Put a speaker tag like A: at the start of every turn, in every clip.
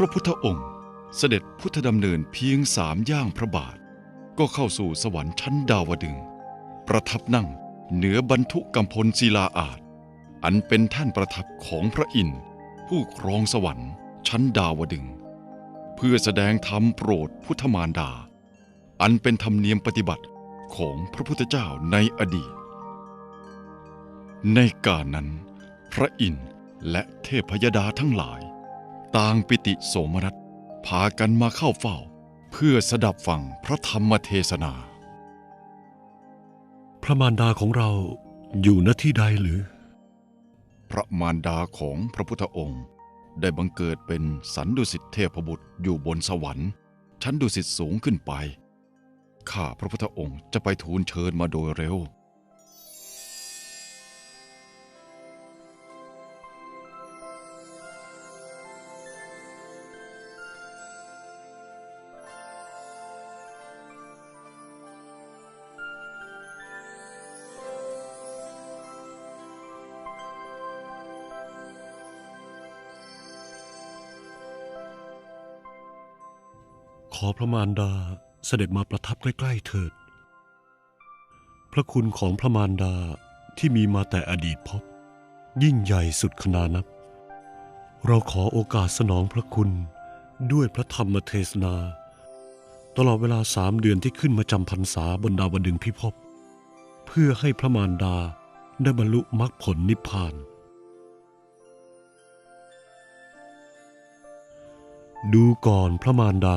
A: พระพุทธองค์ เสด็จพุทธดำเนินเพียงสามย่างพระบาท ก็เข้าสู่สวรรค์ชั้นดาวดึง ประทับนั่งเหนือบรรทุกกำพลศิลาอาจ อันเป็นท่านประทับของพระอินทร์ผู้ครองสวรรค์ชั้นดาวดึง เพื่อแสดงธรรมโปรดพุทธมารดา อันเป็นธรรมเนียมปฏิบัติของพระพุทธเจ้าในอดีต ในการนั้น พระอินทร์และเทพยดาทั้งหลาย ต่างปิติโสมนัสพากันมาเข้าเฝ้า เพื่อสดับฟังพระธรรมเทศนา
B: พระมารดาของเราอยู่ณที่ใดหรือ
A: พระมารดาของพระพุทธองค์ได้บังเกิดเป็นสันดุสิตเทพบุตรอยู่บนสวรรค์ ชั้นดุสิตสูงขึ้นไป ข้าพระพุทธองค์จะไปทูลเชิญมาโดยเร็ว
B: ขอพระมารดาเสด็จมาประทับใกล้ๆเถิด พระคุณของพระมารดาที่มีมาแต่อดีตพบ ยิ่งใหญ่สุดขนานับ เราขอโอกาสสนองพระคุณด้วยพระธรรมเทศนา ตลอดเวลาสามเดือนที่ขึ้นมาจำพรรษาบนดาวดึงพิภพ เพื่อให้พระมารดาได้บรรลุมรรคผลนิพพาน ดูก่อนพระมารดา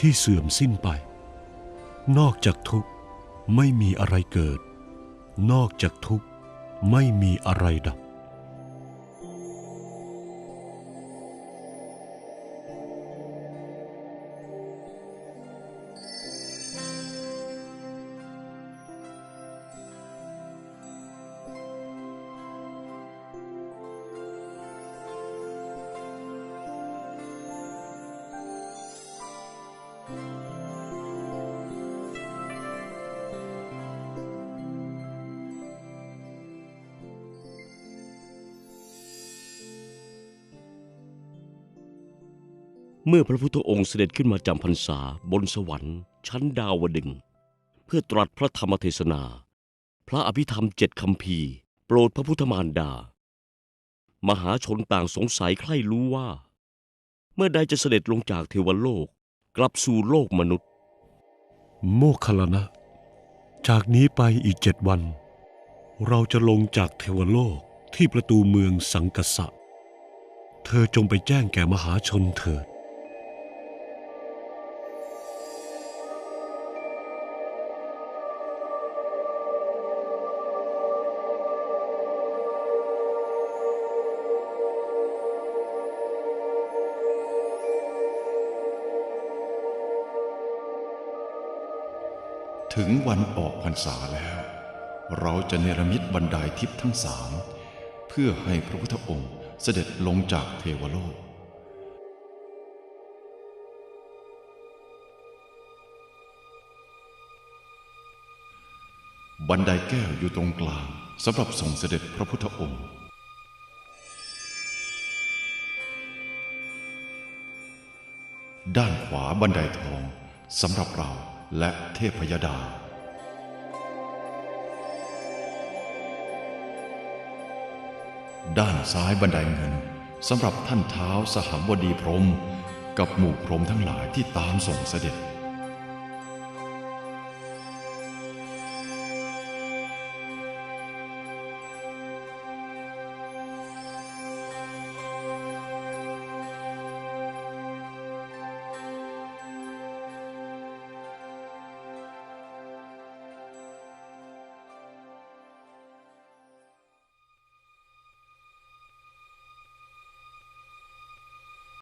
B: ที่เสื่อมสิ้นไป นอกจากทุกข์ไม่มีอะไรเกิด นอกจากทุกข์ไม่มีอะไรดับ
C: เมื่อพระพุทธองค์เสด็จขึ้นมาจำพรรษาบนสวรรค์ ชั้นดาวดึง เพื่อตรัสพระธรรมเทศนา พระอภิธรรมเจ็ดคำพีโปรดพระพุทธมารดา มหาชนต่างสงสัยใคร่รู้ว่า เมื่อใดจะเสด็จลงจากเทวโลกกลับสู่โลกมนุษย์
B: โมคลานะ จากนี้ไปอีกเจ็ดวัน เราจะลงจากเทวโลกที่ประตูเมืองสังกสะเธอจงไปแจ้งแก่มหาชนเถิด
A: ถึงวันออกพรรษาแล้ว เราจะเนรมิตบันไดทิพย์ทั้งสามเพื่อให้พระพุทธองค์เสด็จลงจากเทวโลก บันไดแก้วอยู่ตรงกลางสำหรับส่งเสด็จพระพุทธองค์ด้านขวาบันไดทองสำหรับเรา และเทพยดา ด้านซ้ายบันไดเงินสำหรับท่านเท้าสหัมบดีพรม กับหมู่พรมทั้งหลายที่ตามส่งเสด็จ